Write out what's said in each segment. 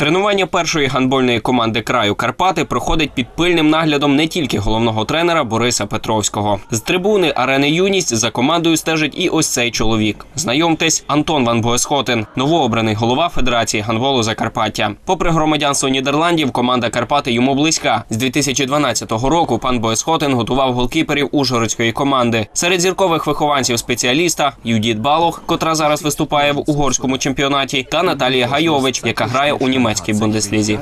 Тренування першої гандбольної команди краю Карпати проходить під пильним наглядом не тільки головного тренера Бориса Петровського. З трибуни арени Юність за командою стежить і ось цей чоловік. Знайомтесь, Антон Ван Боесхотен, новообраний голова Федерації гандболу Закарпаття. Попри громадянство Нідерландів, команда Карпати йому близька. З 2012 року пан Боесхотен готував голкіперів Ужгородської команди. Серед зіркових вихованців спеціаліста Юдіт Балох, котра зараз виступає в угорському чемпіонаті, та Наталія Гайович, яка грає у німецькій бундеслізі.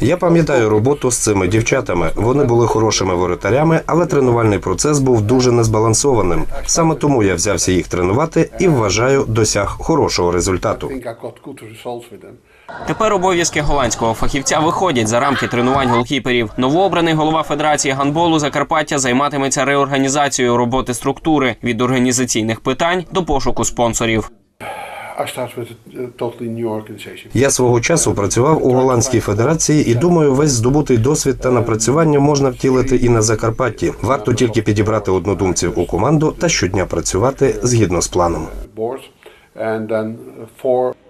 Я пам'ятаю роботу з цими дівчатами. Вони були хорошими воротарями, але тренувальний процес був дуже незбалансованим. Саме тому я взявся їх тренувати і вважаю, досяг хорошого результату. Тепер обов'язки голландського фахівця виходять за рамки тренувань голкіперів. Новообраний голова Федерації гандболу Закарпаття займатиметься реорганізацією роботи структури від організаційних питань до пошуку спонсорів. Я свого часу працював у голландській федерації і думаю, весь здобутий досвід та напрацювання можна втілити і на Закарпатті. Варто тільки підібрати однодумців у команду та щодня працювати згідно з планом.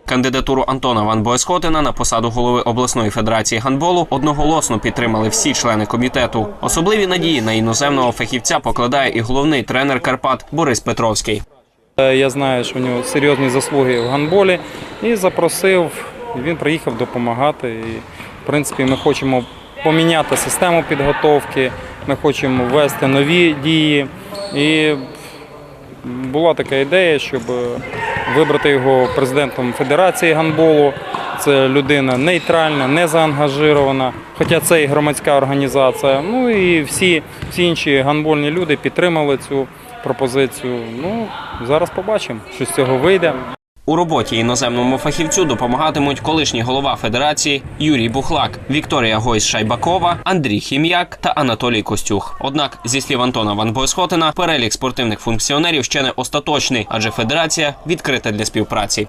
Кандидатуру Антона Ван Боесхотена на посаду голови обласної федерації гандболу одноголосно підтримали всі члени комітету. Особливі надії на іноземного фахівця покладає і головний тренер Карпат Борис Петровський. Е, Я знаю, що в нього серйозні заслуги в гандболі і запросив. Він приїхав допомагати. І, в принципі, ми хочемо поміняти систему підготовки, ми хочемо ввести нові дії. І була така ідея, щоб вибрати його президентом Федерації гандболу. Це людина нейтральна, не заангажирована, хоча це і громадська організація. Ну і всі, всі інші гандбольні люди підтримали цю пропозицію. Ну, зараз побачимо, що з цього вийде. У роботі іноземному фахівцю допомагатимуть колишній голова федерації Юрій Бухлак, Вікторія Гойс Шайбакова, Андрій Хім'як та Анатолій Костюх. Однак, зі слів Антона Ван Бойсхотена, перелік спортивних функціонерів ще не остаточний, адже федерація відкрита для співпраці.